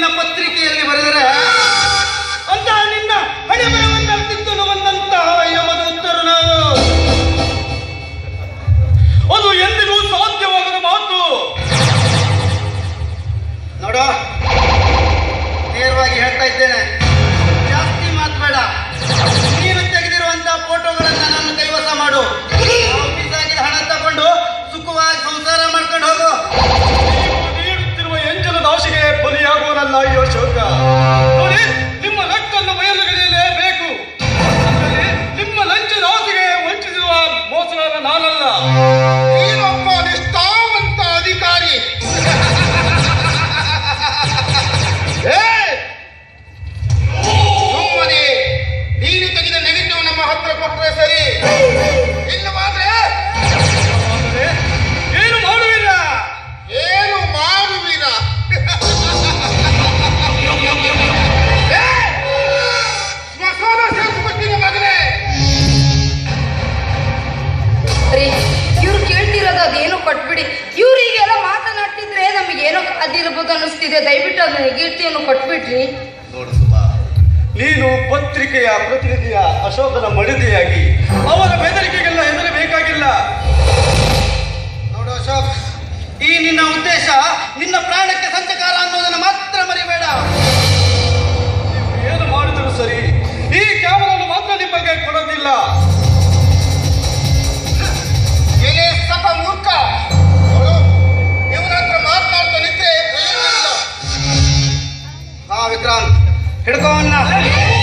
ನಿನ್ನ ಪತ್ರಿಕೆಯಲ್ಲಿ ಬರೆದರೆ ಅಂತ ನಿನ್ನ ಹಣೆ ಬರವನ್ನ ಬಂದಂತಹ ಯಮದ ಉತ್ತರ ನಾವು ಅದು ಎಂದಿಗೂ ಸಾಧ್ಯವಾಗದ ಮಾತು. ನೋಡ, ನೇರವಾಗಿ ಹೇಳ್ತಾ ಇದ್ದೇನೆ. 哪里有手表？ಕೊಟ್ಬಿಡಿ. ಇವ್ರು ಹೀಗೆಲ್ಲ ಮಾತನಾಡ್ತಿದ್ರೆ ಏನೋ ಅದಿರ್ಬೋದು ಅನ್ನಿಸ್ತಿದೆ. ದಯವಿಟ್ಟು ಅದನ್ನ ಹೆಗಿರ್ತಿಯನ್ನು ಕೊಟ್ಬಿಡ್ರಿ ನೋಡು ನೀನು ಪತ್ರಿಕೆಯ ಪ್ರತಿನಿಧಿಯ ಅಶೋಕನ ಮಡಿದೆಯಾಗಿ ಅವರ ಬೆದರಿಕೆಗೆಲ್ಲ ಹೆದರಬೇಕಾಗಿಲ್ಲ ನಿಂತ್ರೆ ಪ್ರಯೋಜನ